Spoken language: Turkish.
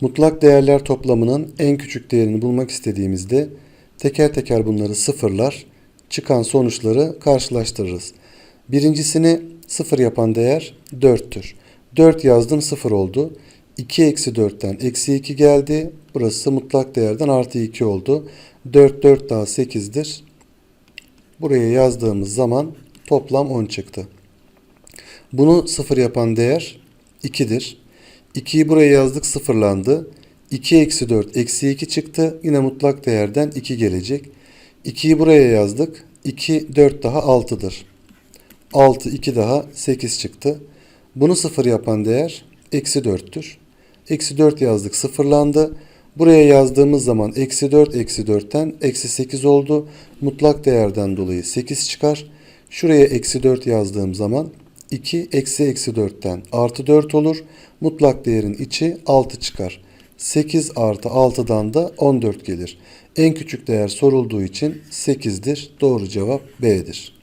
Mutlak değerler toplamının en küçük değerini bulmak istediğimizde teker teker bunları sıfırlar, çıkan sonuçları karşılaştırırız. Birincisini sıfır yapan değer 4'tür. 4 yazdım 0 oldu. 2 eksi 4'ten eksi 2 geldi. Burası mutlak değerden artı 2 oldu. 4 4 daha 8'dir. Buraya yazdığımız zaman toplam 10 çıktı. Bunu sıfır yapan değer 2'dir. 2'yi buraya yazdık sıfırlandı. 2 eksi 4 eksi 2 çıktı. Yine mutlak değerden 2 gelecek. 2'yi buraya yazdık. 2 4 daha 6'dır. 6 2 daha 8 çıktı. Bunu sıfır yapan değer eksi 4'tür. Eksi 4 yazdık sıfırlandı. Buraya yazdığımız zaman eksi 4 eksi 4'ten eksi 8 oldu. Mutlak değerden dolayı 8 çıkar. Şuraya eksi 4 yazdığım zaman 2 eksi eksi 4'ten artı 4 olur. Mutlak değerin içi 6 çıkar. 8 artı 6'dan da 14 gelir. En küçük değer sorulduğu için 8'dir. Doğru cevap B'dir.